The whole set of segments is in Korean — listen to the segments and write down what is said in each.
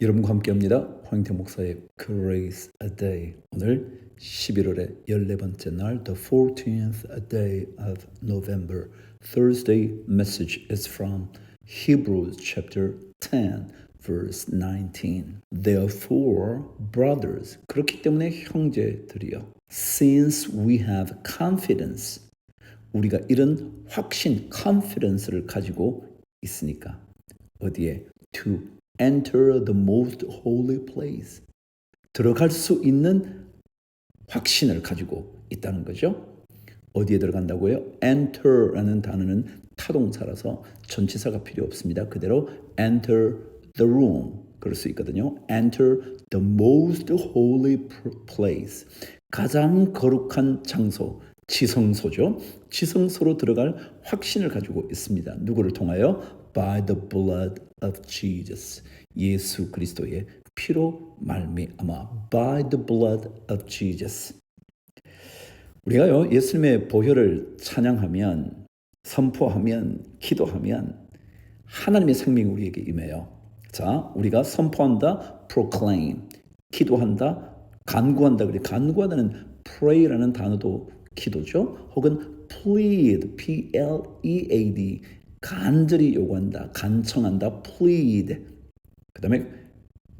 여러분과 함께합니다. 황태 목사의 Grace a Day. 오늘 11월의 14번째 날, the 14th day of November. Thursday message is from Hebrews chapter 10, verse 19. Therefore, brothers, 그렇기 때문에 형제들이여, since we have confidence, 우리가 이런 확신, confidence를 가지고 있으니까 어디에 to enter the most holy place 들어갈 수 있는 확신을 가지고 있다는 거죠. 어디에 들어간다고요? enter라는 단어는 타동사라서 전치사가 필요 없습니다. 그대로 enter the room 그럴 수 있거든요. enter the most holy place 가장 거룩한 장소 지성소죠. 지성소로 들어갈 확신을 가지고 있습니다. 누구를 통하여? By the blood of Jesus. 예수 그리스도의 피로 말미암아. By the blood of Jesus. 우리가요 예수님의 보혈을 찬양하면 선포하면 기도하면 하나님의 생명이 우리에게 임해요. 자, 우리가 선포한다, proclaim, 기도한다, 간구한다. 그래 간구하다는 pray라는 단어도 기도죠. 혹은 plead, P-L-E-A-D, 간절히 요구한다, 간청한다, plead. 그 다음에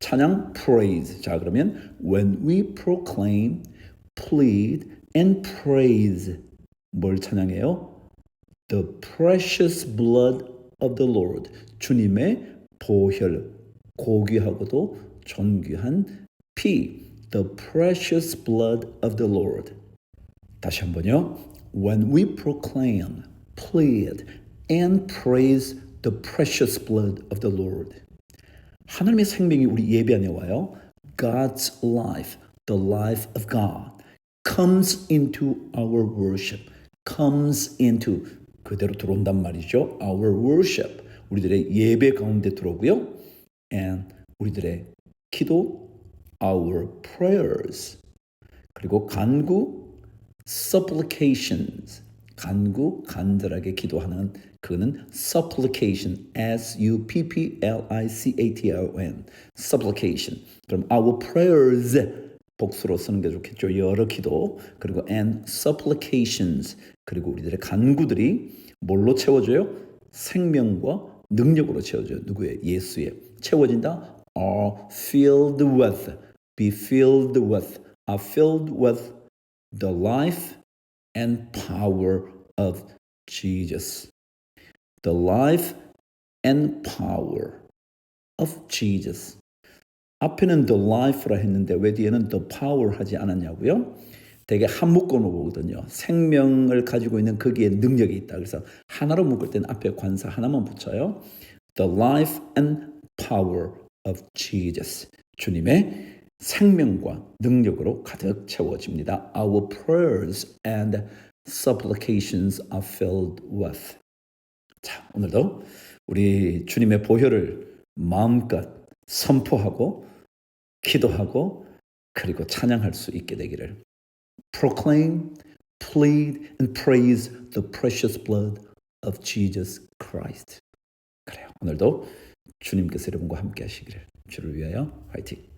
찬양 praise. 자, 그러면 when we proclaim, plead and praise 뭘 찬양해요? The precious blood of the Lord. 주님의 보혈, 고귀하고도 존귀한 피. The precious blood of the Lord. 다시 한번요. When we proclaim, plead, and praise the precious blood of the Lord. 하나님의 생명이 우리 예배 안에 와요. God's life, the life of God, comes into our worship. comes into 그대로 들어온단 말이죠. Our worship, 우리들의 예배 가운데 들어오고요. And 우리들의 기도, our prayers. 그리고 간구, supplications. 간구, 간절하게 기도하는 그는 supplication, S-U-P-P-L-I-C-A-T-I-O-N, supplication. 그럼 our prayers 복수로 쓰는 게 좋겠죠. 여러 기도 그리고 and supplications 그리고 우리들의 간구들이 뭘로 채워져요? 생명과 능력으로 채워져요. 누구의? 예수의 채워진다. are filled with, be filled with, are filled with the life and power of Jesus. The life and power of Jesus. 앞에는 the life라 했는데 왜 뒤에는 the power 하지 않았냐고요? 되게 한 묶어놓은 거거든요. 생명을 가지고 있는 거기에 능력이 있다. 그래서 하나로 묶을 때는 앞에 관사 하나만 붙여요. The life and power of Jesus. 주님의 생명과 능력으로 가득 채워집니다. Our prayers and supplications are filled with. 자, 오늘도 우리 주님의 보혈을 마음껏 선포하고 기도하고 그리고 찬양할 수 있게 되기를. Proclaim, plead and praise the precious blood of Jesus Christ. 그래요. 오늘도 주님께서 여러분과 함께 하시기를 주를 위하여 화이팅.